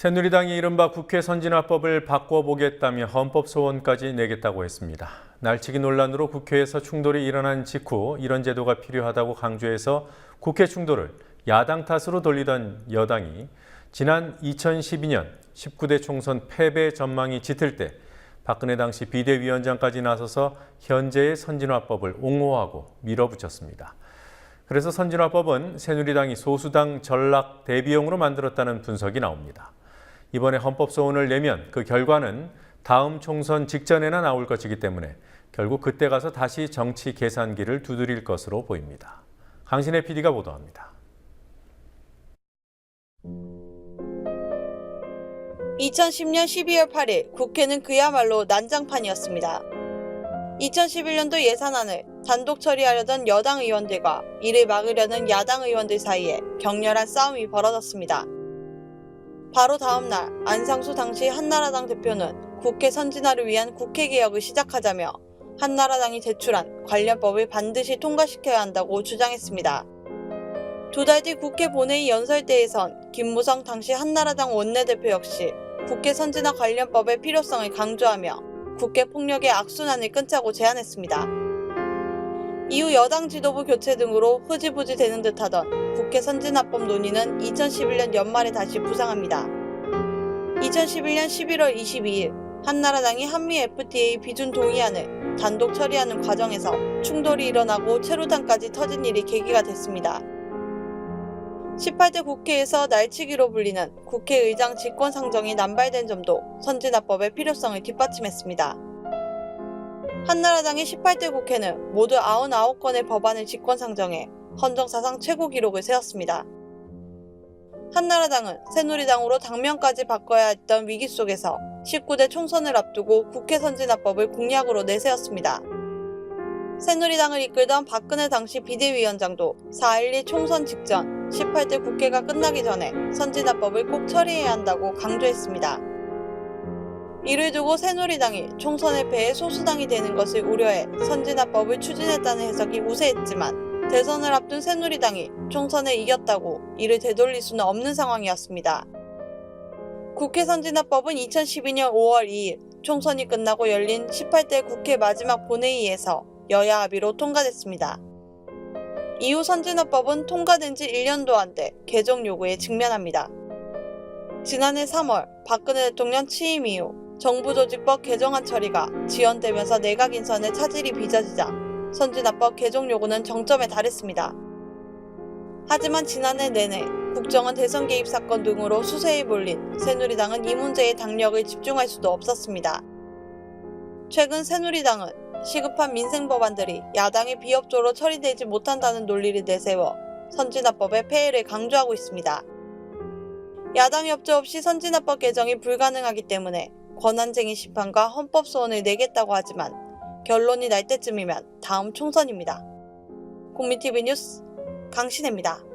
새누리당이 이른바 국회 선진화법을 바꿔보겠다며 헌법 소원까지 내겠다고 했습니다. 날치기 논란으로 국회에서 충돌이 일어난 직후 이런 제도가 필요하다고 강조해서 국회 충돌을 야당 탓으로 돌리던 여당이 지난 2012년 19대 총선 패배 전망이 짙을 때 박근혜 당시 비대위원장까지 나서서 현재의 선진화법을 옹호하고 밀어붙였습니다. 그래서 선진화법은 새누리당이 소수당 전락 대비용으로 만들었다는 분석이 나옵니다. 이번에 헌법 소원을 내면 그 결과는 다음 총선 직전에나 나올 것이기 때문에 결국 그때 가서 다시 정치 계산기를 두드릴 것으로 보입니다. 강신의 PD가 보도합니다. 2010년 12월 8일 국회는 그야말로 난장판이었습니다. 2011년도 예산안을 단독 처리하려던 여당 의원들과 이를 막으려는 야당 의원들 사이에 격렬한 싸움이 벌어졌습니다. 바로 다음 날 안상수 당시 한나라당 대표는 국회 선진화를 위한 국회 개혁을 시작하자며 한나라당이 제출한 관련법을 반드시 통과시켜야 한다고 주장했습니다. 두 달 뒤 국회 본회의 연설대에선 김무성 당시 한나라당 원내대표 역시 국회 선진화 관련법의 필요성을 강조하며 국회 폭력의 악순환을 끊자고 제안했습니다. 이후 여당 지도부 교체 등으로 흐지부지 되는 듯하던 국회 선진화법 논의는 2011년 연말에 다시 부상합니다. 2011년 11월 22일 한나라당이 한미 FTA 비준 동의안을 단독 처리하는 과정에서 충돌이 일어나고 체류탄까지 터진 일이 계기가 됐습니다. 18대 국회에서 날치기로 불리는 국회의장 직권 상정이 남발된 점도 선진화법의 필요성을 뒷받침했습니다. 한나라당의 18대 국회는 모두 99건의 법안을 직권상정해 헌정사상 최고 기록을 세웠습니다. 한나라당은 새누리당으로 당면까지 바꿔야 했던 위기 속에서 19대 총선을 앞두고 국회 선진화법을 공약으로 내세웠습니다. 새누리당을 이끌던 박근혜 당시 비대위원장도 4.12 총선 직전 18대 국회가 끝나기 전에 선진화법을 꼭 처리해야 한다고 강조했습니다. 이를 두고 새누리당이 총선에 패해 소수당이 되는 것을 우려해 선진화법을 추진했다는 해석이 우세했지만 대선을 앞둔 새누리당이 총선에 이겼다고 이를 되돌릴 수는 없는 상황이었습니다. 국회 선진화법은 2012년 5월 2일 총선이 끝나고 열린 18대 국회 마지막 본회의에서 여야 합의로 통과됐습니다. 이후 선진화법은 통과된 지 1년도 안 돼 개정 요구에 직면합니다. 지난해 3월 박근혜 대통령 취임 이후 정부조직법 개정안 처리가 지연되면서 내각 인선의 차질이 빚어지자 선진화법 개정 요구는 정점에 달했습니다. 하지만 지난해 내내 국정원 대선 개입 사건 등으로 수세에 몰린 새누리당은 이 문제에 당력을 집중할 수도 없었습니다. 최근 새누리당은 시급한 민생 법안들이 야당의 비협조로 처리되지 못한다는 논리를 내세워 선진화법의 폐해를 강조하고 있습니다. 야당 협조 없이 선진화법 개정이 불가능하기 때문에 권한쟁의 심판과 헌법 소원을 내겠다고 하지만 결론이 날 때쯤이면 다음 총선입니다. 국민TV 뉴스 강신혜입니다.